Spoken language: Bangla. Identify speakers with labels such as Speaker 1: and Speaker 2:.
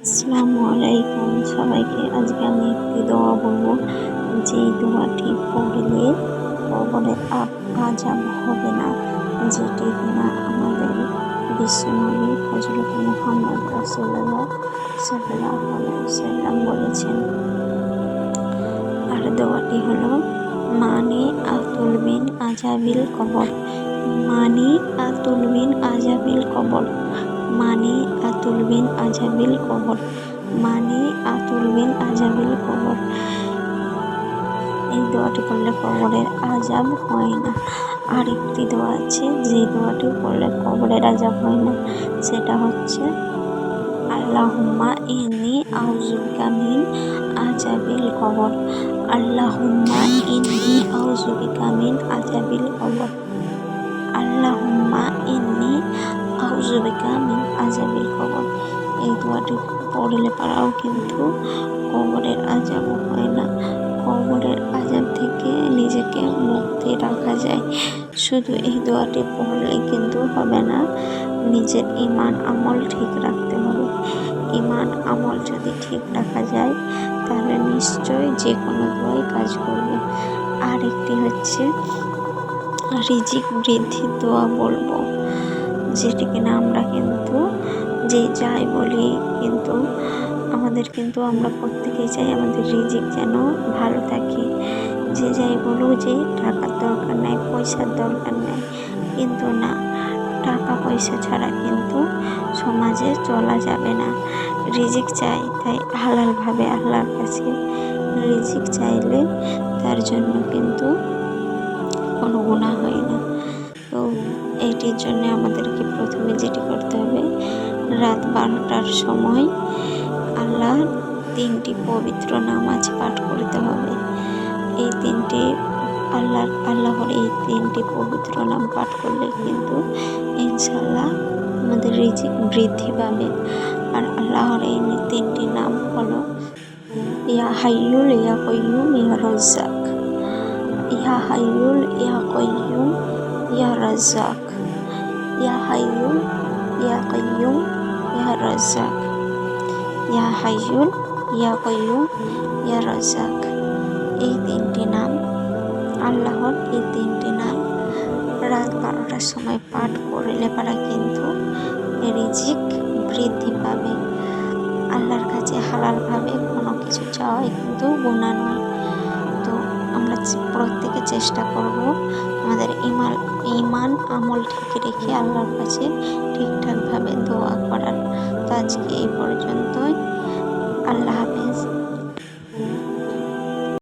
Speaker 1: আসসালামু আলাইকুম সবাইকে আজকে আমি একটি দোয়া বলব। যে দোয়াটি পড়লে কবরে আজাব হবে না, যেটি কিনা আমাদের বিশ্বনবী হজরত মুহাম্মদ রাসুল্লাহ সাল্লাহ সাল্লাম বলেছেন। আর দোয়াটি হলো মানে আতুল বিন আজাবিল কবর। মানে আতুল বিন আজাবিল কবর। মানে আতুল বিন আজাবিল কবর। মানে আতুল বিন আজাবিল কবর। এই দোয়াটি পড়লে কবরের আজাব হয় না। আর একটি দোয়া আছে যে দোয়াটি পড়লে কবরের আজাব হয় না, সেটা হচ্ছে, আল্লাহুম্মা ইনি আউজুবিকা মিন আজাবিল কবর। আল্লাহুম্মা ইনি আউজুবিকা মিন আজাবিল কবর। আউজুবিকা মিন আজাবিল কবর এই দোয়াটি পড়লে পারাও কিন্তু কবরের আজাব হয় না। কবরের আজাব থেকে নিজেকে মুক্তি রাখা যায়। শুধু এই দোয়াটি পড়লে কিন্তু হবে না, নিজের ইমান আমল ঠিক রাখতে হবে। ইমান আমল যদি ঠিক রাখা যায়, তাহলে নিশ্চয় যে কোনো দোয়াই কাজ করবে। আর একটি হচ্ছে, রিজিক বৃদ্ধির দোয়া বলব। যেটি কিনা আমরা কিন্তু যে যাই বলি, কিন্তু আমাদের কিন্তু আমরা প্রত্যেকেই চাই আমাদের রিজিক যেন ভালো থাকে। যে যাই বলো যে টাকার দরকার নেই, পয়সার দরকার নেই, কিন্তু না, টাকা পয়সা ছাড়া কিন্তু সমাজে চলা যাবে না। রিজিক চাই, তাই হালালভাবে আল্লাহর কাছে রিজিক চাইলে তার জন্য কিন্তু কোনো গুণা হয় না। তো এইটির জন্য আমাদেরকে প্রথমে যেটি করতে হবে, রাত বারোটার সময় আল্লাহর তিনটি পবিত্র নামাজ পাঠ করতে হবে। এই তিনটি আল্লাহর আল্লাহর এই তিনটি পবিত্র নাম পাঠ করলে কিন্তু ইনশাল্লাহ আমাদের রিজিক বৃদ্ধি পাবে। আর আল্লাহর এই তিনটি নাম হলো, ইয়া হাইয়ুল, ইয়া কয়ুম ইয়া রজ্জাক। ইয়া হাইয়ুল, ইয়া কয়ুম ইয়া রাজ্জাক ইয়া হাইয়ুল ইয়া কয়ুম ইয়া রাজ্জাক ইয়া হাইয়ুল ইয়া কয়ুম ইয়া রাজ্জাক এই তিনটি নাম আল্লাহর এই তিনটি নাম রাত বারোটার সময় পাঠ করলে পারা কিন্তু রিজিক বৃদ্ধি পাবে। আল্লাহর কাছে হালালভাবে কোনো কিছু চাওয়াই কিন্তু গুণা নয়। তো আমরা প্রত্যেকে চেষ্টা করব ইমান আমল ঠিক রেখে আল্লাহর কাছে ঠিকঠাকভাবে দোয়া করার। তো আজকে এই পর্যন্তই। আল্লাহ হাফেজ।